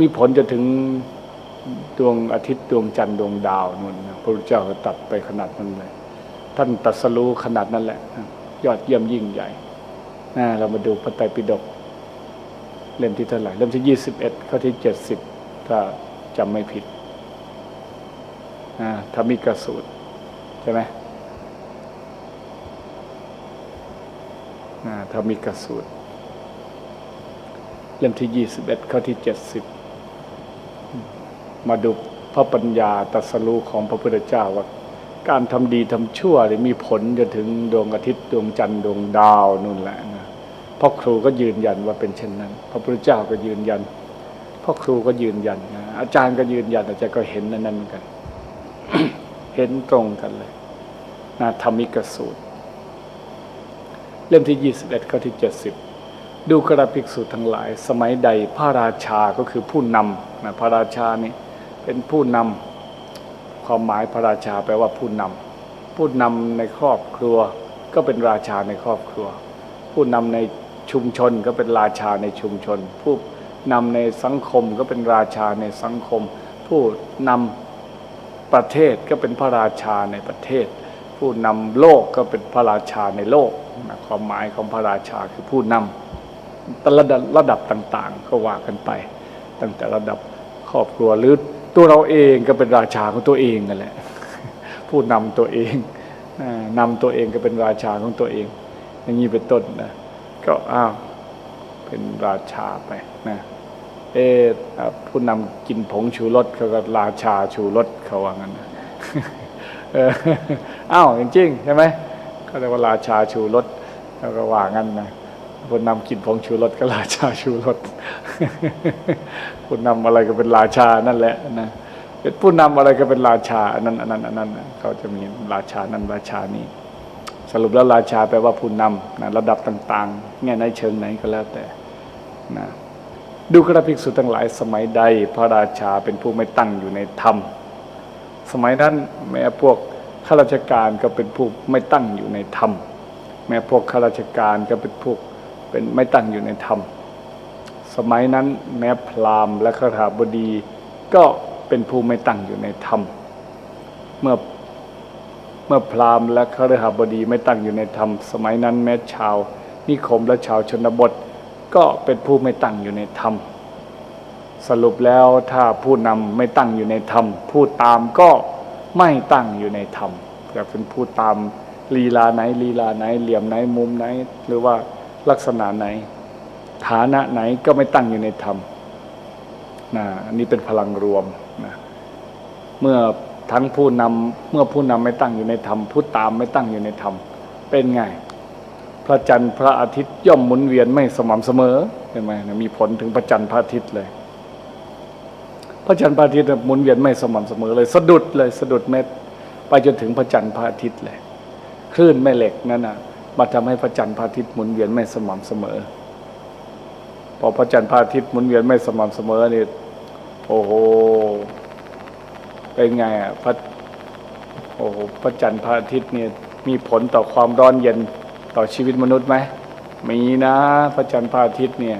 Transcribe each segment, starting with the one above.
มีผลจะถึงดวงอาทิตย์ดวงจันทร์ดวงดาวนู่นนะพระพุทธเจ้าก็ตัดไปขนาดนั้นเลย ท่านตรัสรู้ขนาดนั้นแหละ ยอดเยี่ยมยิ่งใหญ่นะเรามาดูพระไตรปิฎกเล่มที่เท่าไหร่เล่มที่ยี่สิบเอ็ดข้อที่เจ็ดสิบถ้าจำไม่ผิดอ่าธรรมิกสูตร ใช่ไหมอ่าธรรมิกสูตร เล่มที่ยี่สิบเอ็ดข้อที่เจ็ดสิบ มาดูพระปัญญาตรัสรู้ของพระพุทธเจ้าว่าการทำดีทำชั่วเนี่ยมีผลจนถึงดวงอาทิตย์ดวงจันทร์ดวงดาวนู่นแหละนะพ่อครูก็ยืนยันว่าเป็นเช่นนั้น พระพุทธเจ้าก็ยืนยันพ่อครูก็ยืนยันนะอาจารย์ก็ยืนยันอาจารย์ก็เห็นนั่นนั่นกัน เห็นตรงกันเลยนะธรรมิกสูตร เล่มที่ 21ข้อที่ 70 ดูกระภิกษุทั้งหลาย สมัยใดพระราชาก็คือผู้นำนะพระราชานี่ เป็นผู้นำความหมายพระราชาแปลว่าผู้นำผู้นำในครอบครัว ก็เป็นราชาในครอบครัว ผู้นำในชุมชนก็เป็นราชาในชุมชน ผู้นำในสังคมก็เป็นราชาในสังคม ผู้นำประเทศก็เป็นพระราชาในประเทศ ผู้นำโลกก็เป็นพระราชาในโลกนะความหมายของพระราชาคือผู้นำแต่ระดับระดับต่างๆ ก็ว่ากันไป ตั้งแต่ระดับครอบครัวหรือ ตัวเราเองก็เป็นราชาของตัวเองนั่นแหละผู้นำตัวเองอ่านำตัวเองก็เป็นราชาของตัวเอง อย่างนี้เป็นต้นนะก็อ้าวเป็นราชาไปนะเออผู้นำกินผงชูรสเขาก็ราชาชูรสเขาว่างั้นนะเอออ้าวจริงๆใช่ไหมเขาเรียกว่าราชาชูรสเขาก็ว่างั้นนะ ผู้นำกินผงชูรสก็ราชาชูรสผู้นำอะไรก็เป็นราชานั่นแหละนะเป็นผู้นำอะไรก็เป็นราชาอันนั้นอันนั้นอันนั้นเขาจะมีราชานั้นราชานี้ สรุปแล้วราชาแปลว่าผู้นำนะระดับต่างๆ แง่ในเชิงไหนก็แล้วแต่นะดูกระภิกษุทั้งหลายสมัยใด พระราชาเป็นผู้ไม่ตั้งอยู่ในธรรม สมัยนั้นแม้พวกข้าราชการก็เป็นผู้ไม่ตั้งอยู่ในธรรม แม้พวกข้าราชการก็เป็นพวก เป็นไม่ตั้งอยู่ในธรรม สมัยนั้นแม้พราหมณ์และขราบดีก็เป็นผู้ไม่ตั้งอยู่ในธรรม เมื่อเมื่อพราหมณ์และขราบดีไม่ตั้งอยู่ในธรรม สมัยนั้นแม้ชาว นิคมและชาวชนบท ก็เป็นผู้ไม่ตั้งอยู่ในธรรม สรุปแล้วถ้าผู้นำไม่ตั้งอยู่ในธรรม ผู้ตามก็ไม่ตั้งอยู่ในธรรมอยาเป็นผู้ตามลีลาไหนลีลาไหนเหลี่ยมไหนมุมไหน หรือว่า ลักษณะไหน ฐานะไหนก็ไม่ตั้งอยู่ในธรรมนะอันนี้เป็นพลังรวมนะเมื่อทั้งผู้นำเมื่อผู้นำไม่ตั้งอยู่ในธรรมผู้ตามไม่ตั้งอยู่ในธรรมเป็นไง พระจันทร์พระอาทิตย์ย่อมหมุนเวียนไม่สม่ำเสมอเห็นไหมนะมีผลถึงพระจันทร์พระอาทิตย์เลย พระจันทร์พระอาทิตย์หมุนเวียนไม่สม่ำเสมอเลย สะดุดเลยสะดุดเม็ดไปจนถึงพระจันทร์พระอาทิตย์เลย คลื่นแม่เหล็กนั่นนะ มาทำให้พระจันทร์พระอาทิตย์หมุนเวียนไม่สม่ำเสมอ พอพระจันทร์พระอาทิตย์หมุนเวียนไม่สม่ำเสมอนี่โอ้โหเป็นไงอะพระโอ้โหพระจันทร์พระอาทิตย์เนี่ยมีผลต่อความร้อนเย็นต่อชีวิตมนุษย์ไหมมีนะพระจันทร์พระอาทิตย์เนี่ย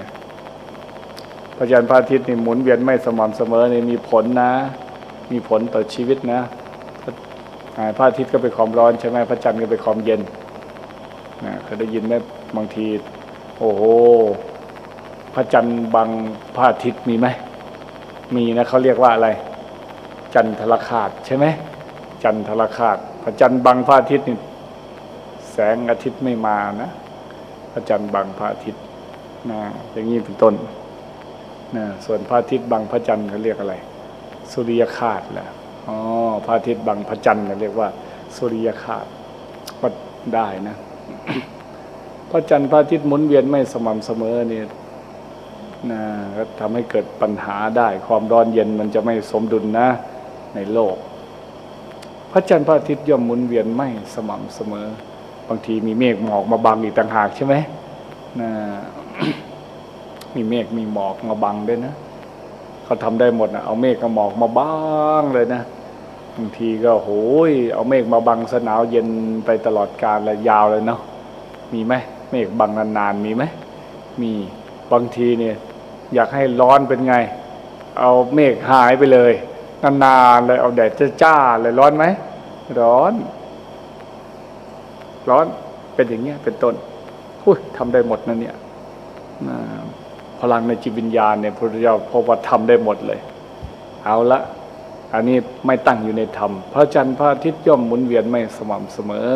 พระจันทร์พระอาทิตย์นี่หมุนเวียนไม่สม่ำเสมอนี่มีผลนะ มีผลต่อชีวิตนะพระอาทิตย์ก็เป็นความร้อนใช่ไหมพระจันทร์ก็เป็นความเย็น นะเคยได้ยินไหมบางที โอ้โหพระจันทร์บังพระอาทิตย์มีไหมมีนะเขาเรียกว่าอะไร จันทรคาตใช่ไหมจันทรคาตพระจันทร์บังพระอาทิตย์นี่แสงอาทิตย์ไม่มานะพระจันทร์บังพระอาทิตย์นะอย่างนี้เป็นต้นนะส่วนพระอาทิตย์บังพระจันทร์เขาเรียกอะไร สุริยคาตแหละอ๋อพระอาทิตย์บังพระจันทร์เขาเรียกว่า สุริยคาตก็ได้นะ พระจันทร์พระอาทิตย์หมุนเวียนไม่สม่ำเสมอเนี่ยนะก็ทำให้เกิดปัญหาได้ ความร้อนเย็นมันจะไม่สมดุลนะ ในโลก พระจันทร์พระอาทิตย์ย่อมหมุนเวียนไม่สม่ำเสมอ บางทีมีเมฆหมอกมาบังอีกต่างหากใช่ไหมนะมีเมฆมีหมอกมาบังด้วยนะเขาทำได้หมดนะเอาเมฆกับหมอกมาบังเลยนะ บางทีก็โหยเอาเมฆมาบังสนาวเย็นไปตลอดกาลและยาวเลยเนาะมีไหมเมฆบังนานๆมีไหมมีบางทีเนี่ย อยากให้ร้อนเป็นไง เอาเมฆหายไปเลยนานๆเลยเอาแดดจ้าๆเลยร้อนไหมร้อน ร้อนเป็นอย่างเงี้ยเป็นต้นหุ้ยทำได้หมดนะเนี่ยพลังในจิตวิญญาณเนี่ยพระพุทธเจ้าพบว่าทำได้หมดเลย เอาละ อันนี้ไม่ตั้งอยู่ในธรรม พระจันทร์พระอาทิตย์ย่อมหมุนเวียนไม่สม่ำเสมอ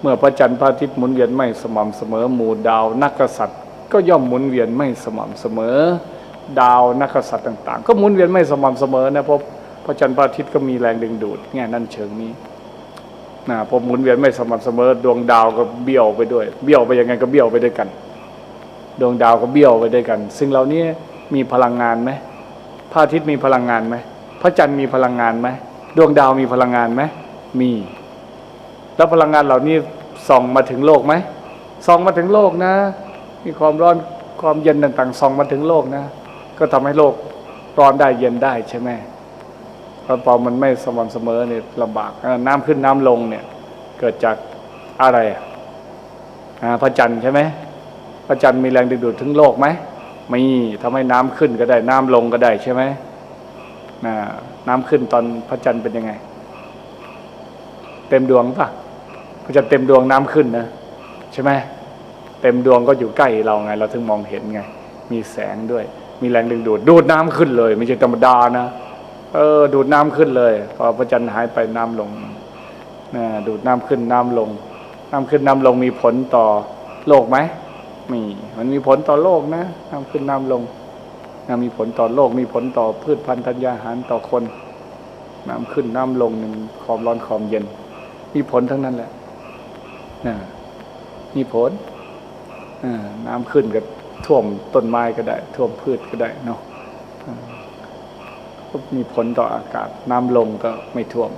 เมื่อพระจันทร์พระอาทิตย์หมุนเวียนไม่สม่ำเสมอ หมู่ดาวนักษัตริย์ ก็ย่อมหมุนเวียนไม่สม่ำเสมอ ดาวนักษัตริย์ต่าง ๆ ก็หมุนเวียนไม่สม่ำเสมอนะเพราะพระจันทร์พระอาทิตย์ก็มีแรงดึงดูดแง่นั่นเชิงนี้นะพอหมุนเวียนไม่สม่ำเสมอ ดวงดาวก็เบี้ยวไปด้วย เบี้ยวไปยังไงก็เบี้ยวไปด้วยกัน ดวงดาวก็เบี้ยวไปด้วยกันสิ่งเหล่านี้มีพลังงานไหมพระอาทิตย์มีพลังงานไหม พระจันทร์มีพลังงานไหมดวงดาวมีพลังงานไหมมี แล้วพลังงานเหล่านี้ส่องมาถึงโลกไหมส่องมาถึงโลกนะ มีความร้อนความเย็นต่างๆส่องมาถึงโลกนะ ก็ทำให้โลกร้อนได้เย็นได้ใช่ไหมพราะพอมันไม่สม่ำเสมอเนี่ยลำบากน้ำขึ้นน้ำลงเนี่ย เกิดจากอะไรอะอ่าพระจันทร์ใช่ไหมพระจันทร์มีแรงดึงดูดถึงโลกไหมมีทำให้น้ำขึ้นก็ได้น้ำลงก็ได้ใช่ไหม น้ำขึ้นตอนพระจันทร์เป็นยังไง เต็มดวงปะพระจันทร์เต็มดวงน้ำขึ้นนะใช่ไหมเต็มดวงก็อยู่ใกล้เราไง เราถึงมองเห็นไง มีแสงด้วย มีแรงดึงดูดดูดน้ำขึ้นเลย ไม่ใช่ธรรมดานะเออ ดูดน้ำขึ้นเลย พอพระจันทร์หายไปน้ำลงนะดูดน้ำขึ้นน้ำลง น้ำขึ้นน้ำลงมีผลต่อโลกไหมมีมันมีผลต่อโลกนะน้ำขึ้นน้ำลง มีผลต่อโลกมีผลต่อพืชพันธุ์ธัญญาหารต่อคน น้ำขึ้นน้ำลงหนึ่งความร้อนความเย็น มีผลทั้งนั้นแหละนะมีผลน้ำขึ้นก็ท่วมต้นไม้ก็ได้ ท่วมพืชก็ได้เนาะมีผลต่ออากาศ น้ำลงก็ไม่ท่วม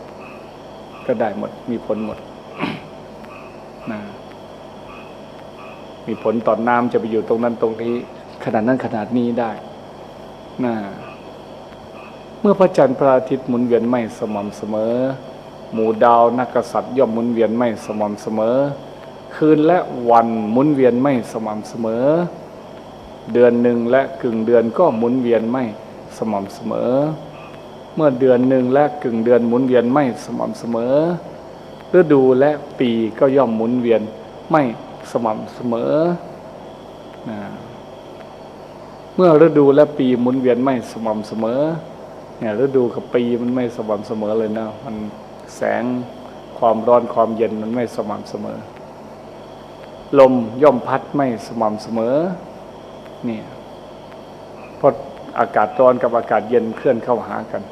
ก็ได้หมด มีผลหมดนะมีผลต่อน้ำจะไปอยู่ตรงนั้นตรงนี้ ขนาดนั้นขนาดนี้ได้ นะเมื่อพระจันทร์พระอาทิตย์หมุนเวียนไม่สม่ำเสมอ หมู่ดาวนักกษัตริย์ย่อมหมุนเวียนไม่สม่ำเสมอ คืนและวันหมุนเวียนไม่สม่ำเสมอ เดือนหนึ่งและกึ่งเดือนก็หมุนเวียนไม่สม่ำเสมอ เมื่อเดือนหนึ่งและกึ่งเดือนหมุนเวียนไม่สม่ำเสมอฤดูและปีก็ย่อมหมุนเวียนไม่สม่ำเสมอนะ เมื่อฤดูและปีหมุนเวียนไม่สม่ำเสมอ เนี่ยฤดูกับปีมันไม่สม่ำเสมอเลยนะมันแสงความร้อนความเย็นมันไม่สม่ำเสมอ ลมย่อมพัดไม่สม่ำเสมอ เนี่ยเพราะอากาศร้อนกับอากาศเย็นเคลื่อนเข้าหากัน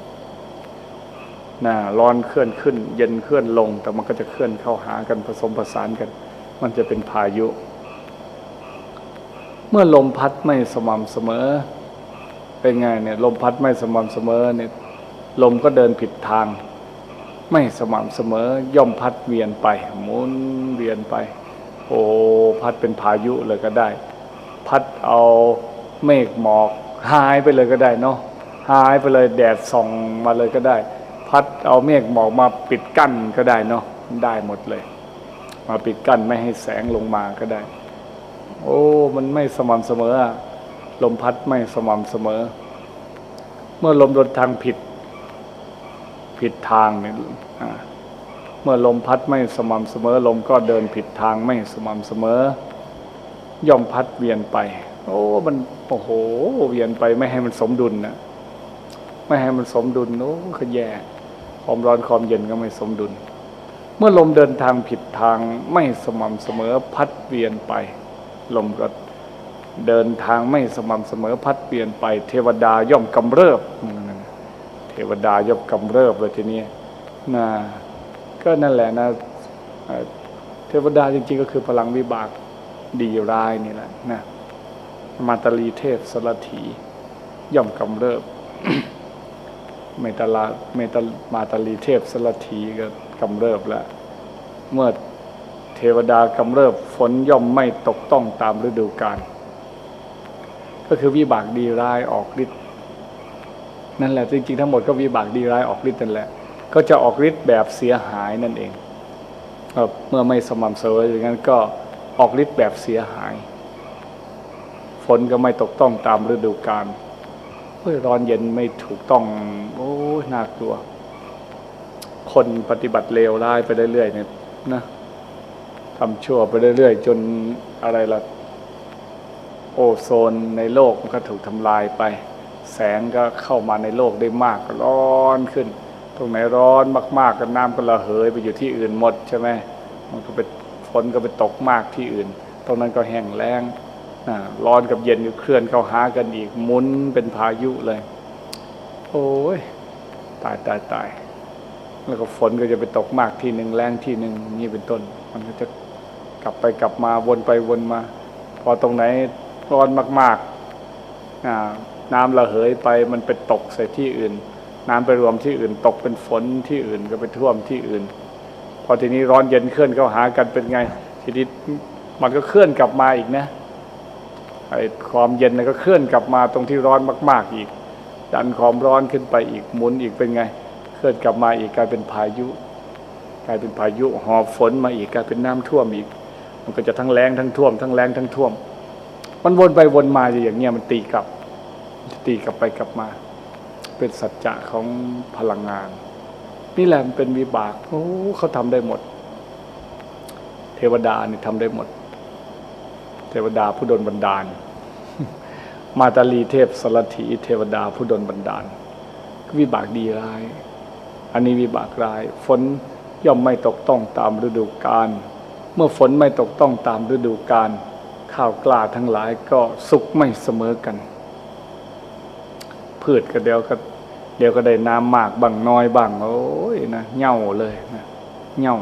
นะร้อนเคลื่อนขึ้น เย็นเคลื่อนลง แต่มันก็จะเคลื่อนเข้าหากันผสมผสานกัน มันจะเป็นพายุ เมื่อลมพัดไม่สม่ำเสมอ เป็นไงเนี่ยลมพัดไม่สม่ำเสมอเนี่ยลมก็เดินผิดทาง ไม่สม่ำเสมอ ย่อมพัดเวียนไปหมุนเวียนไป โอ้พัดเป็นพายุเลยก็ได้ พัดเอาเมฆหมอกหายไปเลยก็ได้เนาะหายไปเลยแดดส่องมาเลยก็ได้ พัดเอาเมฆหมอกมาปิดกั้นก็ได้เนาะได้หมดเลย มาปิดกั้นไม่ให้แสงลงมาก็ได้ โอ้มันไม่สม่ำเสมอลมพัดไม่สม่ำเสมอ เมื่อลมโดนทางผิด ผิดทางเนี่ยเมื่อลมพัดไม่สม่ำเสมอ ลมก็เดินผิดทางไม่สม่ำเสมอ ย่อมพัดเวียนไป โอ้มันโอ้โหเวียนไปไม่ให้มันสมดุลนะไม่ให้มันสมดุลโอ้ขแย่ความร้อนความเย็นก็ไม่สมดุล เมื่อลมเดินทางผิดทางไม่สม่ำเสมอพัดเวียนไป ลมก็เดินทางไม่สม่ำเสมอพัดเปลี่ยนไป เทวดาย่อมกำเริบเทวดาย่อมกำเริบเลยทีนี้นะก็นั่นแหละนะเทวดาจริงๆก็คือพลังวิบากดีร้ายนี่แหละนะมาตาลีเทพสรถีย่อมกำเริบเมตลาเมตลมาตาลีเทพสรถีก็กำเริบแล้วเมื่อ ทวดากำเริบฝนย่อมไม่ตกต้องตามฤดูกาลก็คือวิบากดีร้ายออกฤทธิ์นั่นแหละจริงๆทั้งหมดก็วิบากดีร้ายออกฤทธิ์นั่นแหละ ก็จะออกฤทธิ์แบบเสียหายนั่นเองเมื่อไม่สม่ำเสมออย่างนั้นก็ออกฤทธิ์แบบเสียหาย ฝนก็ไม่ตกต้องตามฤดูกาลเฮ้ยร้อนเย็นไม่ถูกต้องโอ้ยน่ากลัว คนปฏิบัติเลวร้ายไปเรื่อยๆเนี่ยนะ ทำชั่วไปเรื่อยๆ จนอะไรล่ะโอโซนในโลกมันก็ถูกทำลายไป แสงก็เข้ามาในโลกได้มากร้อนขึ้น ตรงไหนร้อนมากๆก็น้ำก็ระเหยไปอยู่ที่อื่นหมดใช่ไหมมันก็ไปฝนก็ไปตกมากที่อื่น ตรงนั้นก็แห้งแล้งอ่าร้อนกับเย็นก็เคลื่อนเข้าหากันอีกหมุนเป็นพายุเลย โอ้ยตายตายตายแล้วก็ฝนก็จะไปตกมากที่หนึ่งแรงที่หนึ่งนี่เป็นต้น มันก็จะ กลับไปกลับมาวนไปวนมา พอตรงไหนร้อนมากๆน้ำระเหยไปมันไปตกใส่ที่อื่น น้ำไปรวมที่อื่น ตกเป็นฝนที่อื่นก็ไปท่วมที่อื่น พอทีนี้ร้อนเย็นเคลื่อนเข้าหากันเป็นไง ทีนี้มันก็เคลื่อนกลับมาอีกนะไอ้ความเย็นน่ะก็เคลื่อนกลับมาตรงที่ร้อนมาก ๆอีก ดันความร้อนขึ้นไปอีกหมุนอีกเป็นไง เคลื่อนกลับมาอีกกลายเป็นพายุ กลายเป็นพายุหอบฝนมาอีกกลายเป็นน้ำท่วมอีก มันก็จะทั้งแรงทั้งท่วม ทั้งแรงทั้งท่วม มันวนไปวนมาอยู่อย่างเงี้ยมันตีกลับตีกลับไปกลับมา เป็นสัจจะของพลังงาน นี่แหละมันเป็นวิบากโอ้เขาทำได้หมด เทวดานี่ทำได้หมด เทวดาผู้ดลบันดาล มาตาลีเทพสรถีเทวดาผู้ดลบันดาล วิบากดีร้าย อันนี้วิบากร้าย ฝนย่อมไม่ตกต้องตามฤดูกาล เมื่อฝนไม่ตกต้องตามฤดูกาลข้าวกล้าทั้งหลายก็สุกไม่เสมอกัน พืชก็เดี๋ยวก็เดี๋ยวก็ได้น้ำมากบางน้อยบางโอ้ยนะเหย่าเลยนะเหย่า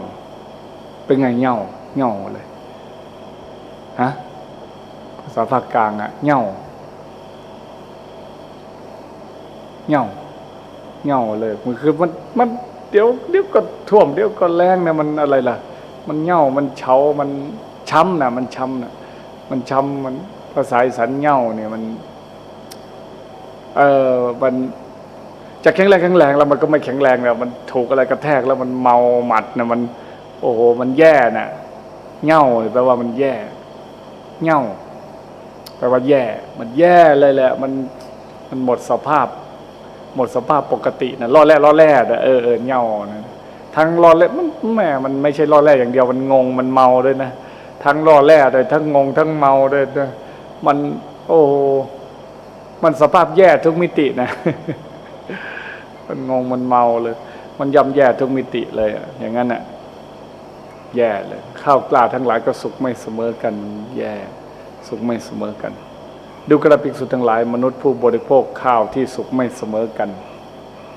เป็นไงเหย่าเหย่าเลยฮะภาษาภาคกลางอะเหย่าเหย่าเหย่าเลยมันคือมันมันเดี๋ยวเดี๋ยวก็ท่วมเดี๋ยวก็แรงนะมันอะไรล่ะ มันเหย่ามันเฉามันช้ำนะมันช้ำนะมันช้ำมันภาษาสานเหย่าเนี่ยมัน เออมันจะแข็งแรงแข็งแรงแล้วมันก็ไม่แข็งแรงแล้วมันถูกอะไรกระแทกแล้วมันเมาหมัดนะมัน โอ้โหมันแย่น่ะเง่าแปลว่ามันแย่ เง่าแปลว่าแย่ มันแย่เลยแหละ มันมันหมดสภาพ หมดสภาพปกตินะล่อแร่ล่อแร่นะเออเออเง่านะ ทั้งล่อแร่มันแหมมันไม่ใช่ล่อแร่อย่างเดียวมันงงมันเมาด้วยนะทั้งล่อแร่ด้วยทั้งงงทั้งเมาด้วยนะมันโอ้มันสภาพแย่ทุกมิตินะ มันงงมันเมาเลย มันย่ำแย่ทุกมิติเลยอะอย่างนั้นอะ แย่เลย ข้าวกล้าทั้งหลายก็สุกไม่เสมอกัน แย่ สุกไม่เสมอกัน ดูกระปิกสุดทั้งหลาย มนุษย์ผู้บริโภคข้าวที่สุกไม่เสมอกัน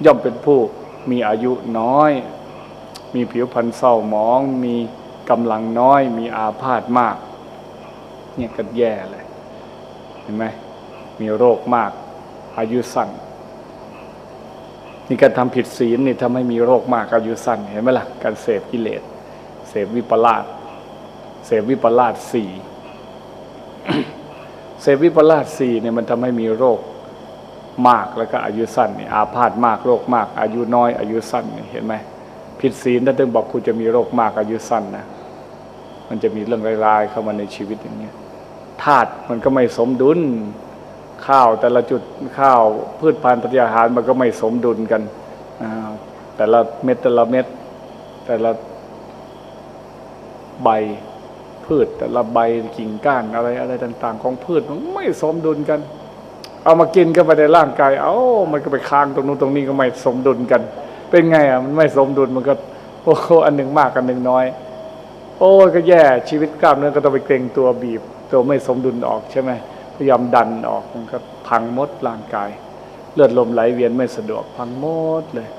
ย่อมเป็นผู้มีอายุน้อย มีผิวพรรณเศร้าหมอง มีกำลังน้อย มีอาพาธมาก เนี่ยก็แย่เลยเห็นไหมมีโรคมาก อายุสั้นนี่การทำผิดศีลนี่ทำให้มีโรคมากอายุสั้นเห็นไหมล่ะการเสพกิเลสเสพวิปลาสเสพวิปลาสสี่เสพวิปลาสสี่เนี่ยมันทำให้มีโรคมากแล้วก็อายุสั้นนี่อาพาธมากโรคมาก อายุน้อย อายุสั้นนี่เห็นไหม ผิดศีลถ้าถึงบอกคุณจะมีโรคมากอายุสั้นนะมันจะมีเรื่องร้ายๆเข้ามาในชีวิตอย่างเงี้ยธาตุมันก็ไม่สมดุล ข้าวแต่ละจุดข้าวพืชพันธุ์ธัญญาหารมันก็ไม่สมดุลกันแต่ละเม็ดแต่ละเม็ดแต่ละใบพืช แต่ละใบกิ่งก้านอะไรอะไรต่าง ๆ ของพืชมันไม่สมดุลกัน เอามากินก็ไปในร่างกาย เอ้ามันก็ไปค้างตรงนู้นตรงนี้ก็ไม่สมดุลกัน เป็นไงอะมันไม่สมดุลมันก็โอ้โหอันหนึ่งมากอันหนึ่งน้อย โอ้ก็แย่ชีวิตกล้ามเนื้อก็ต้องไปเกรงตัวบีบ ตัวไม่สมดุลออกใช่ไหมพยายามดันออกมันก็พังมดร่างกาย เลือดลมไหลเวียนไม่สะดวกพังมดเลย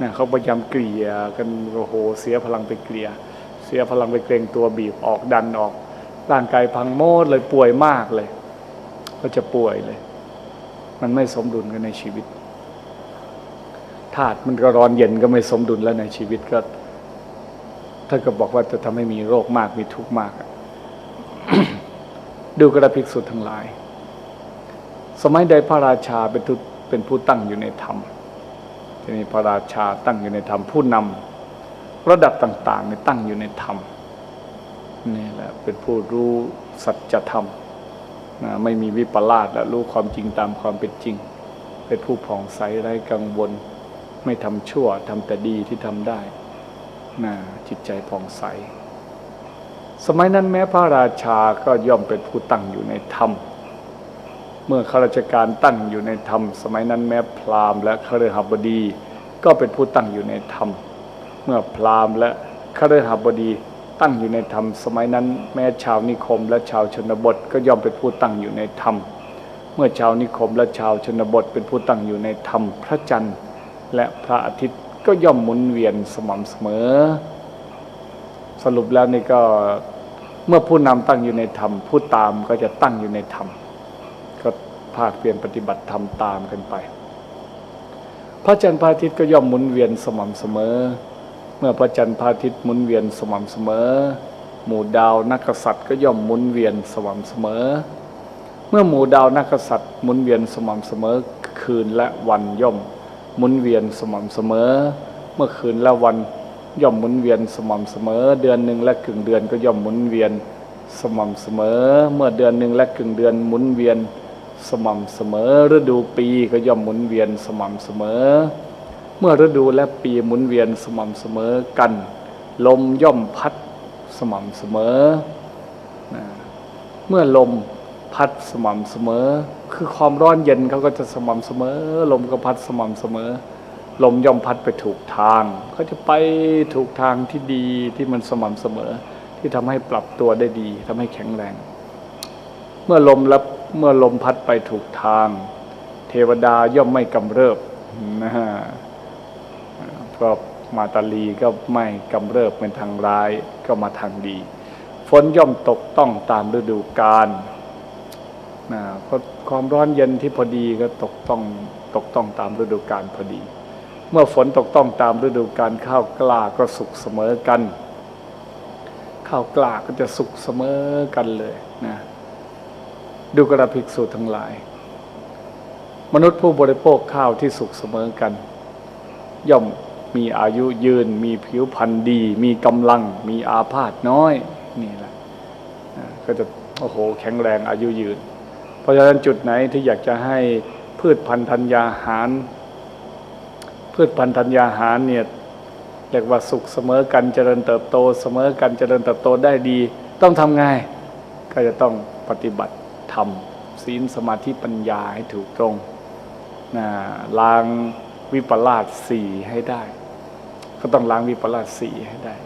นะเขาพยายามเกลี่ยกันโอ้โหเสียพลังไปเกลี่ย เสียพลังไปเกรงตัวบีบออกดันออก ร่างกายพังมดเลยป่วยมากเลย ก็จะป่วยเลย มันไม่สมดุลกันในชีวิต ธาตุมันก็ร้อนเย็นก็ไม่สมดุลแล้วในชีวิตก็ถ้าก็บอกว่าจะทำให้มีโรคมากมีทุกข์มาก ดูกระภิกษุทั้งหลาย สมัยใดพระราชาเป็นทุเป็นผู้ตั้งอยู่ในธรรมจะมีพระราชาตั้งอยู่ในธรรมผู้นำระดับต่างๆในตั้งอยู่ในธรรมนี่แหละเป็นผู้รู้สัจธรรมนะไม่มีวิปลาสและรู้ความจริงตามความเป็นจริง เป็นผู้ผ่องใสไร้กังวล ไม่ทำชั่วทำแต่ดีที่ทำได้นะจิตใจผ่องใส สมัยนั้นแม้พระราชาก็ย่อมเป็นผู้ตั้งอยู่ในธรรม เมื่อข้าราชการตั้งอยู่ในธรรม สมัยนั้นแม้พราหมณ์และคฤหบดีก็เป็นผู้ตั้งอยู่ในธรรม เมื่อพราหมณ์และคฤหบดีตั้งอยู่ในธรรม สมัยนั้นแม้ชาวนิคมและชาวชนบทก็ย่อมเป็นผู้ตั้งอยู่ในธรรม เมื่อชาวนิคมและชาวชนบทเป็นผู้ตั้งอยู่ในธรรม พระจันทร์ และพระอาทิตย์ก็ย่อมหมุนเวียนสม่ำเสมอ สรุปแล้วนี่ก็เมื่อผู้นำตั้งอยู่ในธรรม ผู้ตามก็จะตั้งอยู่ในธรรม ก็ภาคเปลี่ยนปฏิบัติธรรมตามกันไป พระจันทร์พระอาทิตย์ก็ย่อมหมุนเวียนสม่ำเสมอ เมื่อพระจันทร์พระอาทิตย์หมุนเวียนสม่ำเสมอ หมู่ดาวนักษัตริย์ก็ย่อมหมุนเวียนสม่ำเสมอ เมื่อหมู่ดาวนักกษัตริย์หมุนเวียนสม่ำเสมอคืนและวันย่อม หมุนเวียนสม่ำเสมอ เมื่อคืนและวันย่อมหมุนเวียนสม่ำเสมอ เดือนหนึ่งและกึ่งเดือนก็ย่อมหมุนเวียนสม่ำเสมอ เมื่อเดือนหนึ่งและกึ่งเดือนหมุนเวียนสม่ำเสมอ ฤดูปีก็ย่อมหมุนเวียนสม่ำเสมอ เมื่อฤดูและปีหมุนเวียนสม่ำเสมอกัน ลมย่อมพัดสม่ำเสมอ เมื่อลมพัดสม่ำเสมอ คือความร้อนเย็นเขาก็จะสม่ำเสมอ ลมก็พัดสม่ำเสมอ ลมย่อมพัดไปถูกทางเขาจะไปถูกทางที่ดีที่มันสม่ำเสมอ ที่ทำให้ปรับตัวได้ดีทำให้แข็งแรง เมื่อลมและเมื่อลมพัดไปถูกทาง เทวดาย่อมไม่กำเริบนะฮะก็มาตาลีก็ไม่กำเริบเป็นทางร้ายก็มาทางดี ฝนย่อมตกต้องตามฤดูกาล นะเพราะความร้อนเย็นที่พอดีก็ตกต้องตกต้องตามฤดูกาลพอดี เมื่อฝนตกต้องตามฤดูกาลข้าวกล้าก็สุกเสมอกัน ข้าวกล้าก็จะสุกเสมอกันเลยนะดูกระภิกษุทั้งหลาย มนุษย์ผู้บริโภคข้าวที่สุกเสมอกัน ย่อมมีอายุยืน มีผิวพรรณดี มีกำลัง มีอาพาธน้อย นี่แหละก็จะโอ้โห แข็งแรงอายุยืน ราะฉะนั้นจุดไหนที่อยากจะให้พืชพันธุ์ธัญญาหาร พืชพันธุ์ธัญญาหารเนี่ยเรียกว่าสุขเสมอกันเจริญเติบโต เสมอกันเจริญเติบโตได้ดี ต้องทำไงก็จะต้องปฏิบัติธรรมศีลสมาธิปัญญาให้ถูกตรงนะล้างวิปลาสสี่ให้ได้ ก็ต้องล้างวิปลาสสี่ให้ได้